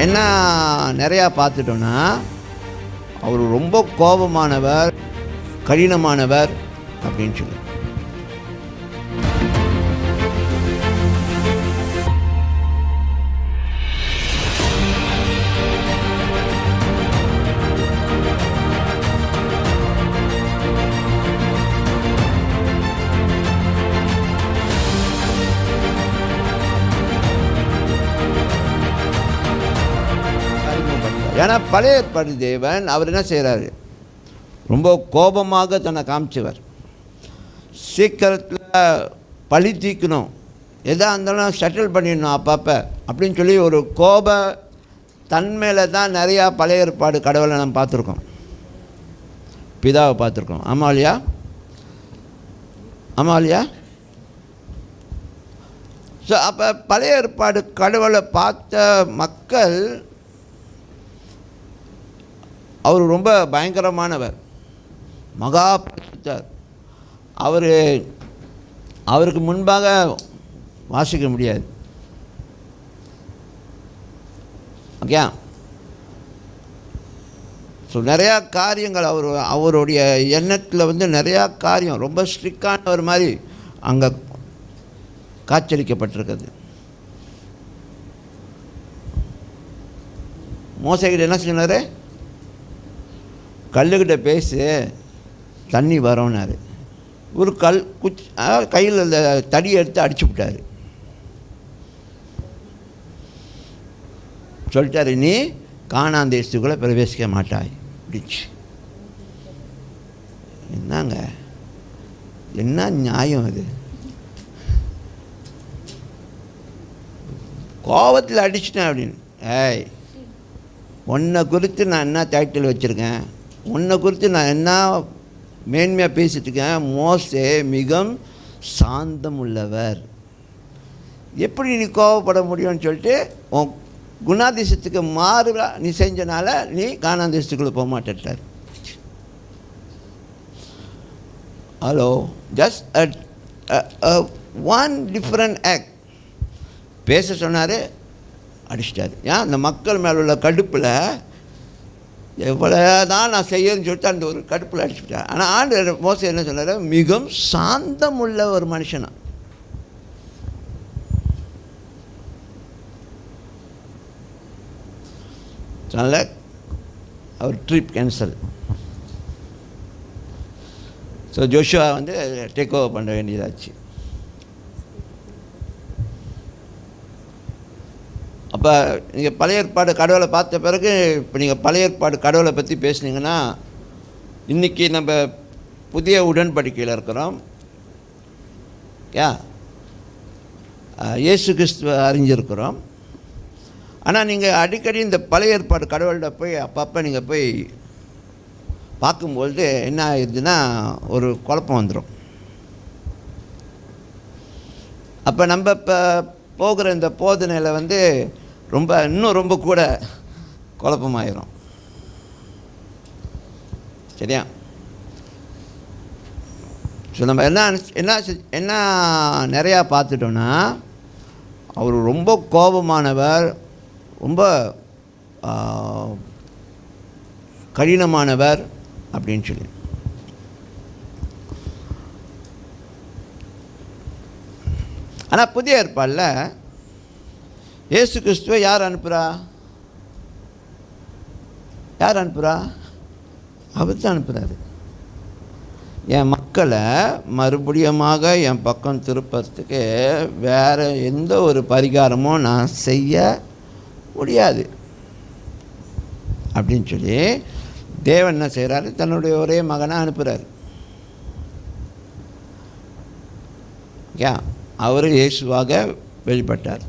என்ன நிறையா பார்த்துட்டோன்னா அவர் ரொம்ப கோபமானவர் கடினமானவர் அப்படின்னு சொல்லி. ஏன்னா பழைய படி தேவன் அவர் என்ன செய்கிறாரு ரொம்ப கோபமாக தன்னை காமிச்சவர். சீக்கிரத்தில் பழி தீக்கணும். எதாக இருந்தாலும் செட்டில் பண்ணிடணும் அப்பப்போ அப்படின்னு சொல்லி ஒரு கோப தன்மையில் தான் நிறையா பழைய ஏற்பாடு கடவுளை நம்ம பார்த்துருக்கோம். பிதாவை பார்த்துருக்கோம். ஆமாம் இல்லையா? ஆமாம் இல்லையா? ஸோ அப்போ பழைய ஏற்பாடு கடவுளை பார்த்த மக்கள் அவர் ரொம்ப பயங்கரமானவர். மகா பரிசுத்தர். அவர் அவருக்கு முன்பாக வாசிக்க முடியாது. ஓகே? ஸோ நிறையா காரியங்கள் அவர் அவருடைய எண்ணத்தில் வந்து நிறையா காரியம் ரொம்ப ஸ்ட்ரிக்டானவர் மாதிரி அங்கே காட்சியளிக்கப்பட்டிருக்குது. மோசகிட்ட என்ன சொன்னார்? கல்லுக்கிட்ட பேசு தண்ணி வரோன்னாரு ஒரு கல் குச்சி கையில் அந்த தடியை எடுத்து அடிச்சு விட்டார். சொல்லிட்டாரு நீ காணாந்தேசத்துக்குள்ளே பிரவேசிக்க மாட்டாய். அப்படிச்சு என்னங்க? என்ன நியாயம் அது? கோபத்தில் அடிச்சிட்டேன் அப்படின்னு. ஏய் உன்னை குறித்து நான் என்ன டைட்டில் வச்சுருக்கேன்? உன்னை குறித்து நான் என்ன மேன்மையாக பேசிட்டு இருக்கேன்? மிகவும் சாந்தம் உள்ளவர் எப்படி நீ கோவப்பட முடியும்னு சொல்லிட்டு உன் குணாதிசத்துக்கு மாறுதா நீ செஞ்சனால நீ காணாதிசத்துக்குள்ளே போக மாட்டேட்டார் hello just one different act பேச சொன்னார் அடிச்சிட்டார். ஏன்? அந்த மக்கள் மேலே உள்ள கடுப்பில் எவ்வளோ தான் நான் செய்யணும்னு சொல்லிட்டு அந்த ஒரு கடுப்பில் அடிச்சுட்டேன் ஆனால் ஆண்டு மோசம் என்ன சொன்னார்? மிகவும் சாந்தம் உள்ள ஒரு மனுஷனா. அதனால் அவர் ட்ரிப் கேன்சல் ஸோ ஜோஷுவா வந்து டேக் ஓவர் பண்ண வேண்டியதாச்சு. அப்போ நீங்கள் பழைய ஏற்பாடு கடவுளை பார்த்த பிறகு இப்போ நீங்கள் பழைய ஏற்பாடு கடவுளை பற்றி பேசுனீங்கன்னா இன்றைக்கி நம்ம புதிய உடன்படிக்கையில் இருக்கிறோம். யா? இயேசு கிறிஸ்துவ அறிஞ்சிருக்கிறோம். ஆனால் நீங்கள் அடிக்கடி இந்த பழைய ஏற்பாடு கடவுள்கிட்ட போய் அப்பப்போ நீங்கள் போய் பார்க்கும்பொழுது என்ன ஆயிடுதுன்னா ஒரு குழப்பம் வந்துடும் அப்போ நம்ம இப்போ போகிற இந்த போதனையில் வந்து ரொம்ப இன்னும் ரொம்ப கூட குழப்பமாயிரும். சரியா? ஸோ நம்ம என்ன என்ன என்ன நிறையா பார்த்துட்டோன்னா அவர் ரொம்ப கோபமானவர் ரொம்ப கடினமானவர் அப்படின்னு சொல்லி. ஆனால் புதிய ஏற்பாடில் இயேசு கிறிஸ்துவை யார் அனுப்புகிறா யார் அனுப்புகிறா அவர் தான் அனுப்புகிறாரு என் மக்களை மறுபடியுமாக என் பக்கம் திருப்பறதுக்கு வேறு எந்த ஒரு பரிகாரமும் நான் செய்ய முடியாது. அப்படின்னு சொல்லி தேவன் என்ன செய்கிறாரு தன்னுடைய ஒரே மகனை அனுப்புகிறார் யா? அவர் இயேசுவாக வெளிப்பட்டார்.